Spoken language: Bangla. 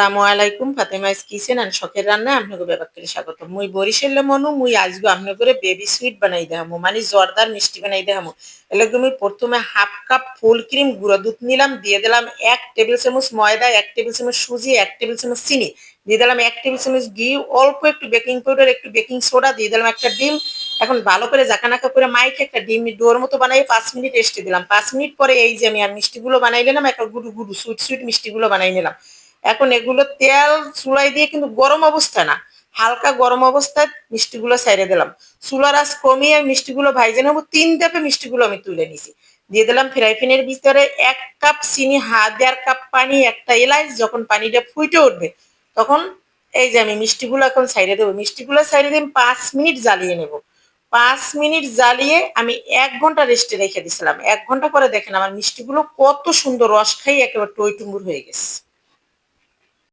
আসসালামু আলাইকুম ফাতেমাইস কিচেন এন্ড শখের রান্না আপনাকে ব্যাপার করে স্বাগত মুই বরিশালে মনু, মুই আজকে আপনাকে বেবি সুইট বানাই দেখামু মানে জর্দার মিষ্টি বানাই দেখামু। এলে তুমি প্রথমে হাফ কাপ ফুল ক্রিম গুঁড়ো দুধ নিলাম, দিয়ে দিলাম এক টেবিল চামচ ময়দা, এক টেবিল চামচ সুজি, এক টেবিল চামচ চিনি, দিয়ে দিলাম এক টেবিল চামচ ঘি অল্প একটু বেকিং পাউডার একটু বেকিং সোডা দিয়ে দিলাম একটা ডিম। এখন ভালো করে জাকানাকা করে মাইকে একটা ডিম ডোর মতো বানাই, পাঁচ মিনিট রেস্টে দিলাম। পাঁচ মিনিট পরে এই যে আমি আর মিষ্টিগুলো বানাই নিলাম, একটা গুডু গুডু সুইট সুইট মিষ্টিগুলো বানাই নিলাম। এখন এগুলো তেল চুলাই দিয়ে কিন্তু গরম অবস্থা না। হালকা গরম অবস্থায় মিষ্টিগুলো সাইডে দিলাম। চুলার আজ কমিয়ে মিষ্টিগুলো ভাইজে নেব। তিন ধাপে মিষ্টিগুলো আমি তুলে নিছি। দিয়ে দিলাম ফ্রাই প্যানের ভিতরে এক কাপ চিনি, হাত দেড় কাপ পানি, একটা এলাচ, যখন পানিটা ফুটে উঠবে, তখন এই যে আমি মিষ্টিগুলো এখন সাইডে দেবো। মিষ্টিগুলো সাইডে দিয়ে পাঁচ মিনিট জ্বালিয়ে নেব। পাঁচ মিনিট জ্বালিয়ে আমি এক ঘণ্টা রেস্টে রেখে দিছিলাম। এক ঘণ্টা পরে দেখেন আমার মিষ্টিগুলো কত সুন্দর রস খাই, একেবারে টই হয়ে গেছে।